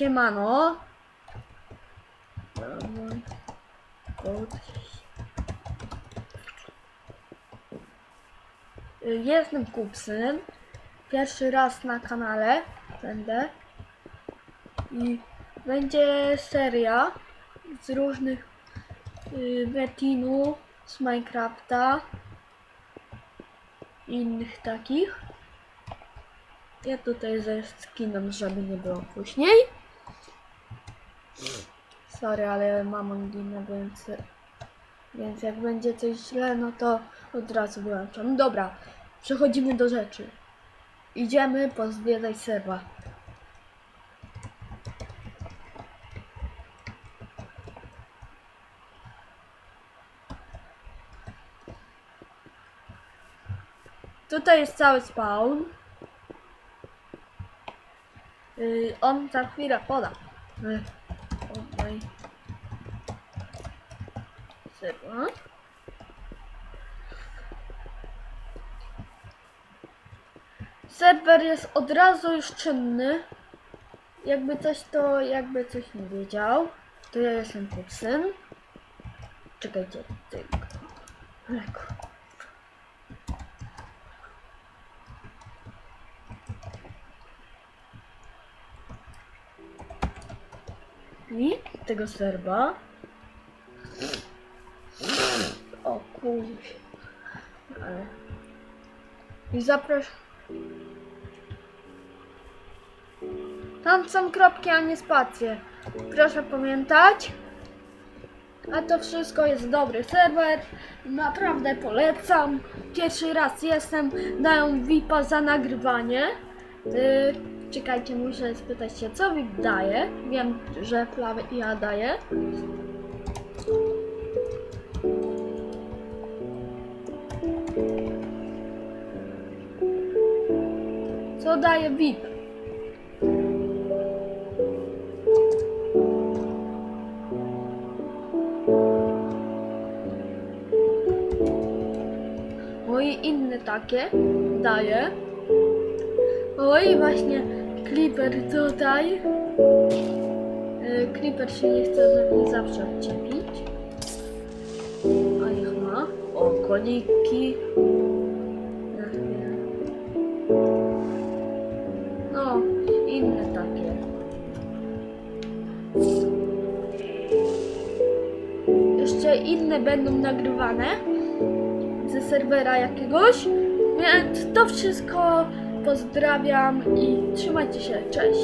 siemano. Jestem Kupsyn. Pierwszy raz na kanale będę. I będzie seria z różnych y, Betinu, z Minecrafta innych takich. Ja tutaj ze skinem, żeby nie było później. Sorry, ale mam anginę, więc, więc jak będzie coś źle, no to od razu wyłączam. Dobra, przechodzimy do rzeczy. Idziemy pozwiedzać serwa. Tutaj jest cały spawn. Yy, on za chwilę poda. Yy, Oddaj. Serwa. Serwer jest od razu już czynny. Jakby coś to, jakby coś nie wiedział. To ja jestem Kupsyn. Czekajcie, tylko. Mleko. I tego serba. O. Ale... I zapraszam. Tam są kropki, a nie spacje. Proszę pamiętać. A to wszystko jest dobry serwer. Naprawdę polecam. Pierwszy raz jestem. Dają VIPa za nagrywanie. Yy, czekajcie, muszę spytać się, co VIP daje. Wiem, że plawę i ja daję. Co daje VIP? I inne takie daje. Oj, właśnie Creeper tutaj. E, Creeper się nie chce ze mnie zawsze odczepić. A ich ma. O, koniki. No, inne takie. Jeszcze inne będą nagrywane ze serwera jakiegoś. Więc to wszystko pozdrawiam i trzymajcie się. Cześć.